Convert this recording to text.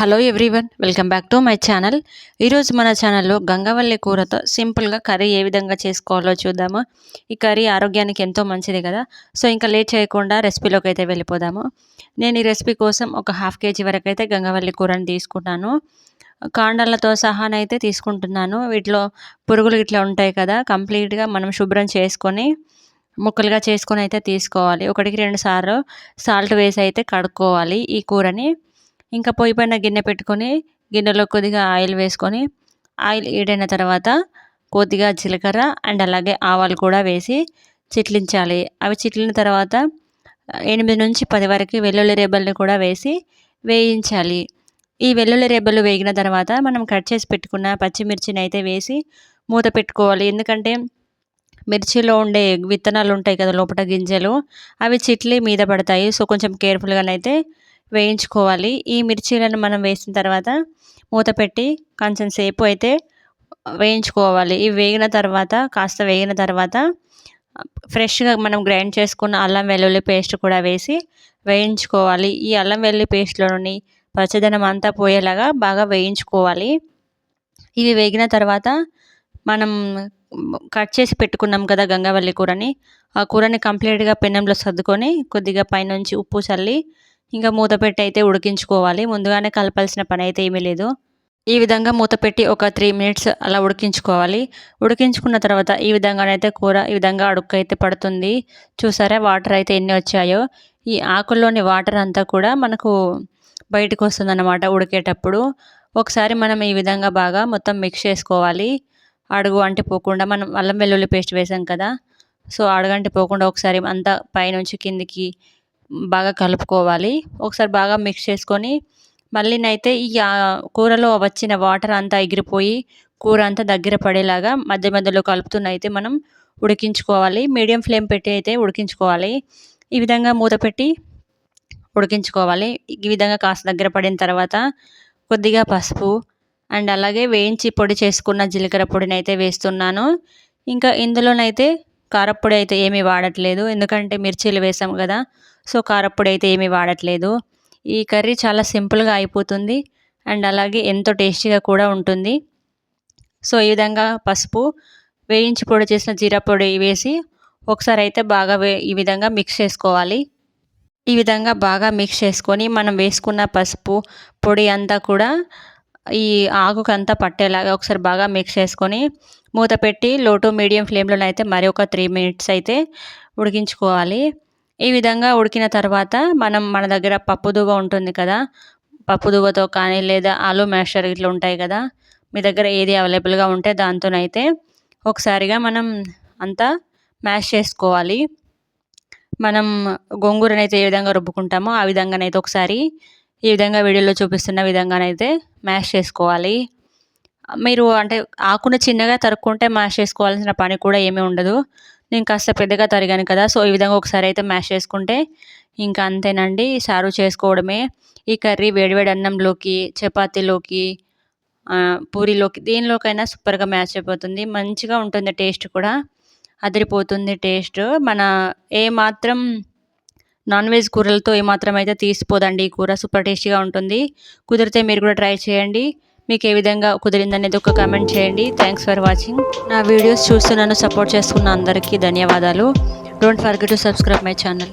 Hello everyone welcome back to my channel. ఈరోజు మన ఛానల్లో గంగవల్లి కూరతో సింపుల్గా కర్రీ ఏ విధంగా చేసుకోవాలో చూద్దాము. ఈ కర్రీ ఆరోగ్యానికి ఎంతో మంచిది కదా. సో ఇంకా లేట్ చేయకుండా రెసిపీలోకి అయితే వెళ్ళిపోదాము. నేను ఈ రెసిపీ కోసం ఒక హాఫ్ కేజీ వరకు అయితే గంగవల్లి కూరని తీసుకున్నాను. కాండాలతో సహానైతే తీసుకుంటున్నాను. వీటిలో పురుగులు ఇట్లా ఉంటాయి కదా కంప్లీట్గా మనం శుభ్రం చేసుకొని ముక్కలుగా చేసుకొని అయితే తీసుకోవాలి. ఒకటికి రెండు సార్లు సాల్ట్ వేసి అయితే కడుక్కోవాలి ఈ కూరని. ఇంకా పొయ్యి పైన గిన్నె పెట్టుకొని గిన్నెలో కొద్దిగా ఆయిల్ వేసుకొని ఆయిల్ ఈడైన తర్వాత కొద్దిగా జీలకర్ర అండ్ అలాగే ఆవాలు కూడా వేసి చిట్లించాలి. అవి చిట్లిన తర్వాత ఎనిమిది నుంచి పది వరకు వెల్లుల్లి రేబల్ని కూడా వేసి వేయించాలి. ఈ వెల్లుల్లి రేబలు వేగిన తర్వాత మనం కట్ చేసి పెట్టుకున్న పచ్చిమిర్చిని అయితే వేసి మూత పెట్టుకోవాలి. ఎందుకంటే మిర్చిలో ఉండే విత్తనాలు ఉంటాయి కదా లోపల గింజలు అవి చిట్లి మీద పడతాయి. సో కొంచెం కేర్ఫుల్గానైతే వేయించుకోవాలి. ఈ మిర్చీలను మనం వేసిన తర్వాత మూత పెట్టి కొంచెం సేపు అయితే వేయించుకోవాలి. ఇవి వేగిన తర్వాత కాస్త వేగిన తర్వాత ఫ్రెష్గా మనం గ్రైండ్ చేసుకున్న అల్లం వెల్లుల్లి పేస్ట్ కూడా వేసి వేయించుకోవాలి. ఈ అల్లం వెల్లుల్లి పేస్ట్లోని పచ్చదనం అంతా పోయేలాగా బాగా వేయించుకోవాలి. ఇవి వేగిన తర్వాత మనం కట్ చేసి పెట్టుకున్నాం కదా గంగవల్లి కూరని ఆ కూరని కంప్లీట్గా పెనంలో సర్దుకొని కొద్దిగా పైనుంచి ఉప్పు చల్లి ఇంకా మూత పెట్టి అయితే ఉడికించుకోవాలి. ముందుగానే కలపాల్సిన పని అయితే ఏమీ లేదు. ఈ విధంగా మూత పెట్టి ఒక త్రీ మినిట్స్ అలా ఉడికించుకోవాలి. ఉడికించుకున్న తర్వాత ఈ విధంగానైతే కూర ఈ విధంగా అడుక్కు అయితే పడుతుంది. చూసారా వాటర్ అయితే ఎన్ని వచ్చాయో. ఈ ఆకుల్లోని వాటర్ అంతా కూడా మనకు బయటకు వస్తుందన్నమాట ఉడికేటప్పుడు. ఒకసారి మనం ఈ విధంగా బాగా మొత్తం మిక్స్ చేసుకోవాలి. అడుగు అంటిపోకుండా మనం అల్లం వెల్లుల్లి పేస్ట్ వేసాం కదా. సో అడుగంటిపోకుండా ఒకసారి అంతా పైనుంచి కిందికి బాగా కలుపుకోవాలి. ఒకసారి బాగా మిక్స్ చేసుకొని మళ్ళీనైతే ఈ కూరలో వచ్చిన వాటర్ అంతా ఎగిరిపోయి కూర అంతా దగ్గర పడేలాగా మధ్య మధ్యలో కలుపుతున్నైతే మనం ఉడికించుకోవాలి. మీడియం ఫ్లేమ్ పెట్టి అయితే ఉడికించుకోవాలి. ఈ విధంగా మూత పెట్టి ఉడికించుకోవాలి. ఈ విధంగా కాస్త దగ్గర పడిన తర్వాత కొద్దిగా పసుపు అండ్ అలాగే వేయించి పొడి చేసుకున్న జీలకర్ర పొడిని అయితే వేస్తున్నాను. ఇంకా ఇందులోనైతే కారపొడి అయితే ఏమీ వాడట్లేదు. ఎందుకంటే మిర్చీలు వేసాం కదా సో కారప్పొడి అయితే ఏమీ వాడట్లేదు. ఈ కర్రీ చాలా సింపుల్గా అయిపోతుంది. అండ్ అలాగే ఎంతో టేస్టీగా కూడా ఉంటుంది. సో ఈ విధంగా పసుపు వేయించి పొడి చేసిన జీరా పొడి వేసి ఒకసారి అయితే బాగా వే ఈ విధంగా మిక్స్ చేసుకోవాలి. ఈ విధంగా బాగా మిక్స్ చేసుకొని మనం వేసుకున్న పసుపు పొడి అంతా కూడా ఈ ఆకుకంతా పట్టేలాగా ఒకసారి బాగా మిక్స్ చేసుకొని మూత పెట్టి లో టు మీడియం ఫ్లేమ్లోనైతే మరి ఒక త్రీ మినిట్స్ అయితే ఉడికించుకోవాలి. ఈ విధంగా ఉడికిన తర్వాత మనం మన దగ్గర పప్పుదువ ఉంటుంది కదా పప్పుదువతో కానీ లేదా ఆలు మ్యాషర్ ఇట్లా ఉంటాయి కదా మీ దగ్గర ఏది అవైలబుల్గా ఉంటే దాంతోనైతే ఒకసారిగా మనం అంతా మ్యాష్ చేసుకోవాలి. మనం గోంగూరనైతే ఏ విధంగా రుబ్బుకుంటామో ఆ విధంగానైతే ఒకసారి ఈ విధంగా వీడియోలో చూపిస్తున్న విధంగానైతే మ్యాష్ చేసుకోవాలి. మీరు అంటే ఆకును చిన్నగా తరుక్కుంటే మ్యాష్ చేసుకోవాల్సిన పని కూడా ఏమీ ఉండదు. నేను కాస్త పెద్దగా తరిగాను కదా సో ఈ విధంగా ఒకసారి అయితే మ్యాష్ చేసుకుంటే ఇంకా అంతేనండి. సారు చేసుకోవడమే. ఈ కర్రీ వేడివేడి అన్నంలోకి చపాతీలోకి పూరీలోకి దేనిలోకైనా సూపర్గా మ్యాచ్ అయిపోతుంది. మంచిగా ఉంటుంది టేస్ట్ కూడా. అదిరిపోతుంది టేస్ట్. మన ఏ మాత్రం నాన్ వెజ్ కూరలతో ఏమాత్రం అయితే తీసిపోదండి ఈ కూర. సూపర్ టేస్టీగా ఉంటుంది. కుదిరితే మీరు కూడా ట్రై చేయండి. మీకు ఏ విధంగా కుదిరిందనేది ఒక కామెంట్ చేయండి. థ్యాంక్స్ ఫర్ వాచింగ్ నా వీడియోస్ చూస్తున్నాను నన్ను సపోర్ట్ చేసుకున్న అందరికీ ధన్యవాదాలు. Don't forget to subscribe my channel